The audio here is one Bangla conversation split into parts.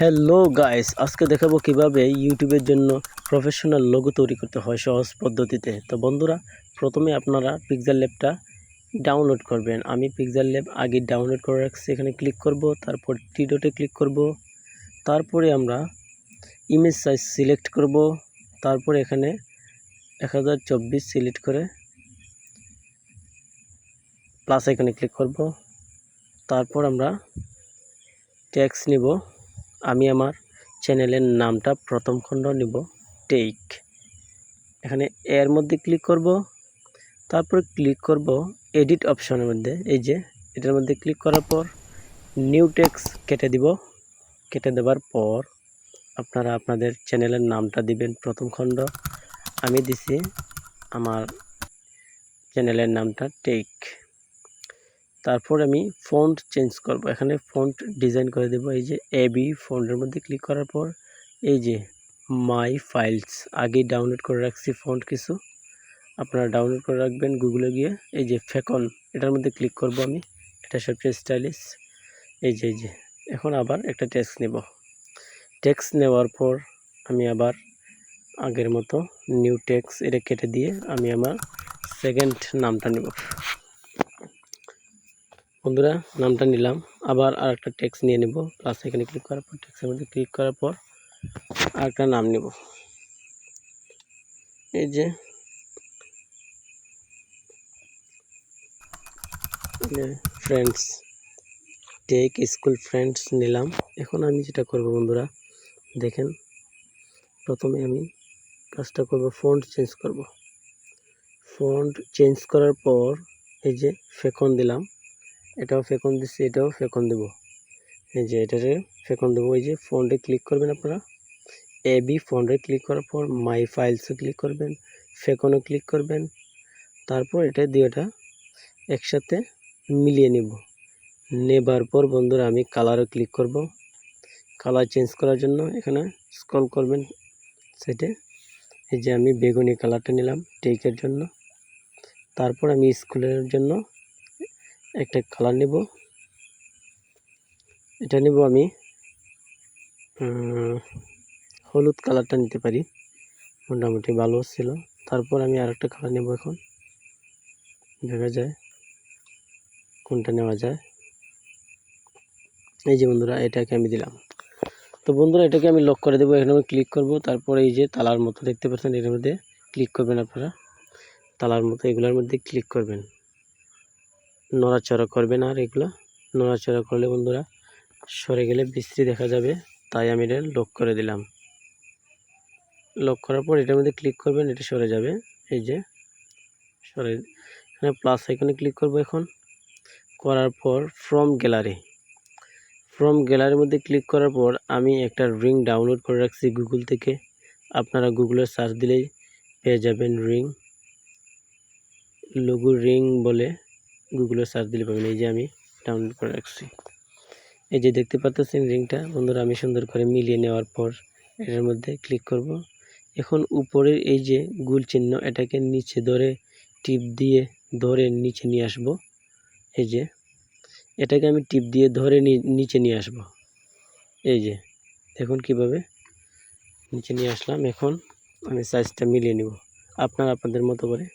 হ্যালো গাইস আজকে দেখাবো কীভাবে ইউটিউবের জন্য প্রফেশনাল লোগো তৈরি করতে হয় সহজ পদ্ধতিতে। তো বন্ধুরা, প্রথমে আপনারা পিক্সেল ল্যাবটা ডাউনলোড করবেন। আমি পিক্সেল ল্যাব আগে ডাউনলোড করে রাখছি। এখানে ক্লিক করব, তারপর টি ডটে ক্লিক করব, তারপরে আমরা ইমেজ সাইজ সিলেক্ট করব, তারপরে এখানে এক হাজার চব্বিশ সিলেক্ট করে প্লাস এখানে ক্লিক করব, তারপর আমরা ট্যাক্স নিব। আমি আমার চ্যানেলের নামটা প্রথম খণ্ড নিব টেক এখানে এর মধ্যে ক্লিক করব, তারপর ক্লিক করব এডিট অপশনের মধ্যে। এই যে, এটার মধ্যে ক্লিক করার পর নিউ টেক্স কেটে দিব। কেটে দেওয়ার পর আপনারা আপনাদের চ্যানেলের নামটা দিবেন প্রথম খণ্ড। আমি দিছি আমার চ্যানেলের নামটা টেক তারপর আমি ফন্ট চেঞ্জ করব। এখানে ফন্ট ডিজাইন করে দেব। এই যে এ বি ফন্টের মধ্যে ক্লিক করার পর, এই যে মাই ফাইলস আগে ডাউনলোড করে রাখছি ফন্ট কিছু। আপনারা ডাউনলোড করে রাখবেন গুগলে গিয়ে। এই যে ফেকন এটার মধ্যে ক্লিক করব আমি। এটা সবচেয়ে স্টাইলিশ এই যে এই যে। এখন আবার একটা টেক্সট নেব। টেক্সট নেওয়ার পর আমি আবার আগের মতো নিউ টেক্স এটা কেটে দিয়ে আমি আমার সেকেন্ড নামটা নেব। বন্ধুরা, নামটা নিলাম। আবার আর একটা ট্যাক্স নিয়ে নেব। প্লাস এখানে ক্লিক করার পর ট্যাক্সের মধ্যে ক্লিক করার পর আর একটা নাম নেব। এই যে ফ্রেন্ডস টেক স্কুল ফ্রেন্ডস নিলাম। এখন আমি যেটা করব বন্ধুরা, দেখেন, প্রথমে আমি কাজটা করব ফন্ট চেঞ্জ করব। ফন্ট চেঞ্জ করার পর এই যে ফেকন দিলাম। এটাও ফেকন দিচ্ছি, এটাও ফেকন দেব। এই যে এটাতে ফেকন দেবো, এই যে ফন্টে ক্লিক করবেন আপনারা। এ বি ফন্টে ক্লিক করার পর মাই ফাইলসে ক্লিক করবেন ফেকনও ক্লিক করবেন। তারপর এটা দুইটা একসাথে মিলিয়ে নিব। নেবার পর বন্ধুরা আমি কালারও ক্লিক করব। কালার চেঞ্জ করার জন্য এখানে স্ক্রল করবেন সেটে এই যে আমি বেগুনি কালারটা নিলাম টেকের জন্য। তারপর আমি স্কুলের জন্য একটা কালার নেব। এটা নেব আমি হলুদ কালারটা নিতে পারি। মোটামুটি ভালো ছিল। তারপর আমি আর একটা কালার নেব এখন। দেখা যায় কোনটা নেওয়া যায়। এই যে বন্ধুরা, এটাকে আমি দিলাম। তো বন্ধুরা, এটাকে আমি লক করে দেবো। এখানে আমি ক্লিক করব। তারপরে এই যে তালার মতো, দেখতে পাচ্ছেন এটার মধ্যে ক্লিক করবেন আপনারা। তালার মতো, এগুলোর মধ্যে ক্লিক করবেন। নড়াচড়া করবেন আর এগুলো। নড়াচড়া করলে বন্ধুরা সরে গেলে বিশ্রী দেখা যাবে, তাই আমি এটা লক করে দিলাম। লক করার পর এটার মধ্যে ক্লিক করবেন, এটা সরে যাবে। এই যে, সরে, এখানে প্লাস আইকনে ক্লিক করব এখন। করার পর ফ্রম গ্যালারি ফ্রম গ্যালারির মধ্যে ক্লিক করার পর আমি একটা রিং ডাউনলোড করে রাখছি গুগল থেকে। আপনারা গুগলে সার্চ দিলেই পেয়ে যাবেন রিং লঘু রিং বলে গুগলে সার্চ দিলে পাবেন। এই যে আমি ডাউনলোড করে রাখছি। এই যে দেখতে পাচ্ছেন রিংটা, বন্ধুরা আমি সুন্দর করে মিলিয়ে নেওয়ার পর এটার মধ্যে ক্লিক করব। এখন উপরের এই যে গুল চিহ্ন, এটাকে নিচে ধরে টিপ দিয়ে ধরে নিচে নিয়ে আসব। এই যে, এটাকে আমি টিপ দিয়ে ধরে নিচে নিয়ে আসব। এই যে, দেখুন কীভাবে নিচে নিয়ে আসলাম। এখন আমি সাইজটা মিলিয়ে নেব। আপনারা আপনাদের মতো করে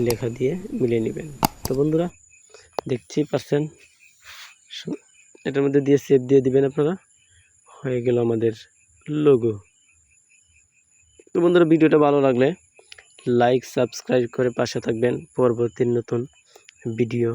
লেখা দিয়ে মিলিয়ে নেবেন। তো বন্ধুরা, দেখতেই পাচ্ছেন এটার মধ্যে দিয়ে সেভ দিয়ে দিবেন আপনারা। হয়ে গেল আমাদের লোগো তো বন্ধুরা, ভিডিওটা ভালো লাগলে লাইক সাবস্ক্রাইব করে পাশে থাকবেন। পরবর্তী নতুন ভিডিও